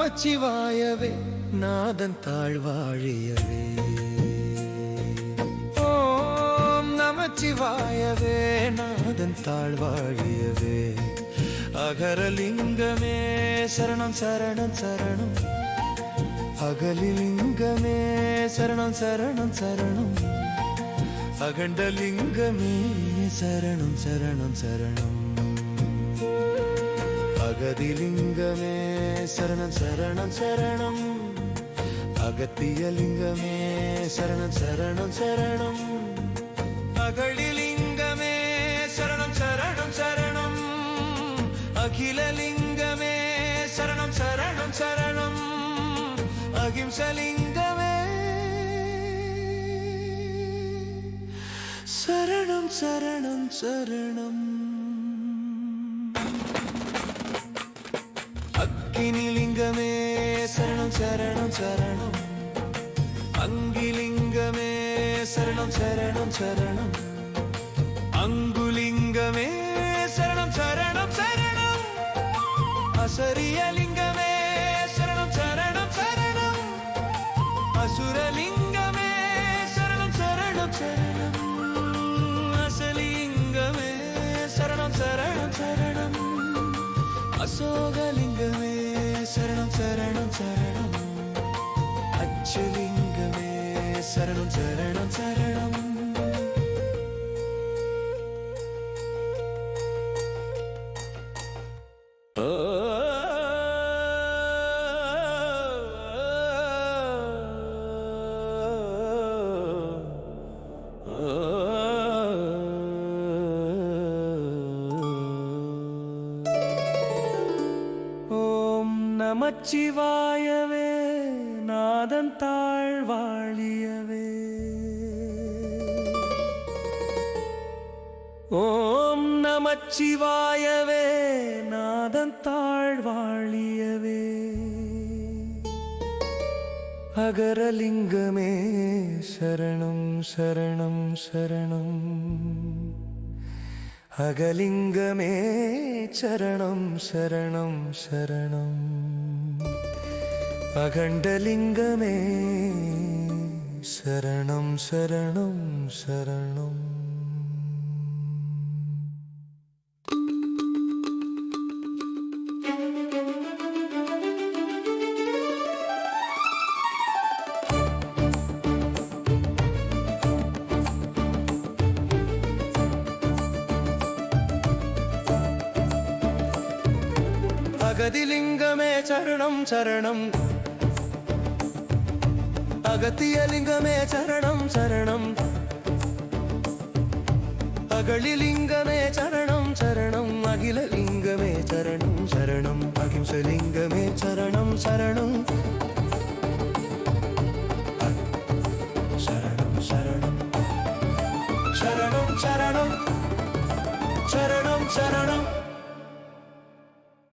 நமச்சிவாயவே நாதன் தாழ்வாழியவே. ஓம் நமச்சிவாயவே நாதன் தாழ்வாழியவே. அகரலிங்கமே சரணம் சரணம் சரணம். அகலிலிங்கமே சரணம் சரணம் சரணம். அகண்டலிங்கமே சரணம் சரணம் சரணம். അഗതിലിംഗമേ ശരണം ശരണം ശരണം. അകത്തിയ ലിംഗമേ ശരണം ശരണം ശരണം. അകളിലിംഗമേ ശരണം ശരണം ശരണം. അഖിലലിംഗമേ ശരണം ശരണം ശരണം. അഹിംസലിംഗമേ ശരണം ശരണം ശരണം. అగ్గిని లింగమే శరణం చరణం చరణం అంగిలింగమే శరణం చరణం చరణం అంగులింగమే శరణం చరణం చరణం అసరియలింగమే శరణం చరణం చరణం అసురలింగమే శరణం చరణం చరణం అశోకలింగమే శరణం శరణం శరణం. అచ్చలింగమే శరణం శరణం శరణం. நமச்சிவாயவே நாதன் தாழ்வாழியவே. ஓம் நமச்சிவாயவே நாதன் தாழ்வாழியவே. அகரலிங்கமே சரணம் சரணம் சரணம். அகலிங்கமே சரணம் சரணம் சரணம். അഖണ്ഡലിംഗമേ. ശരണം ശരണം ശരണം. ിംഗമേ ചരണം ചരണം அகத்தியலிங்கமே சரணம் சரணம். அகழிலிங்கமே சரணம் சரணம். அகிலலிங்கமே சரணம் சரணம். அகிம்சலிங்கமே சரணம் சரணம். சரணம் சரணம். சரணம் சரணம். சரணம் சரணம்.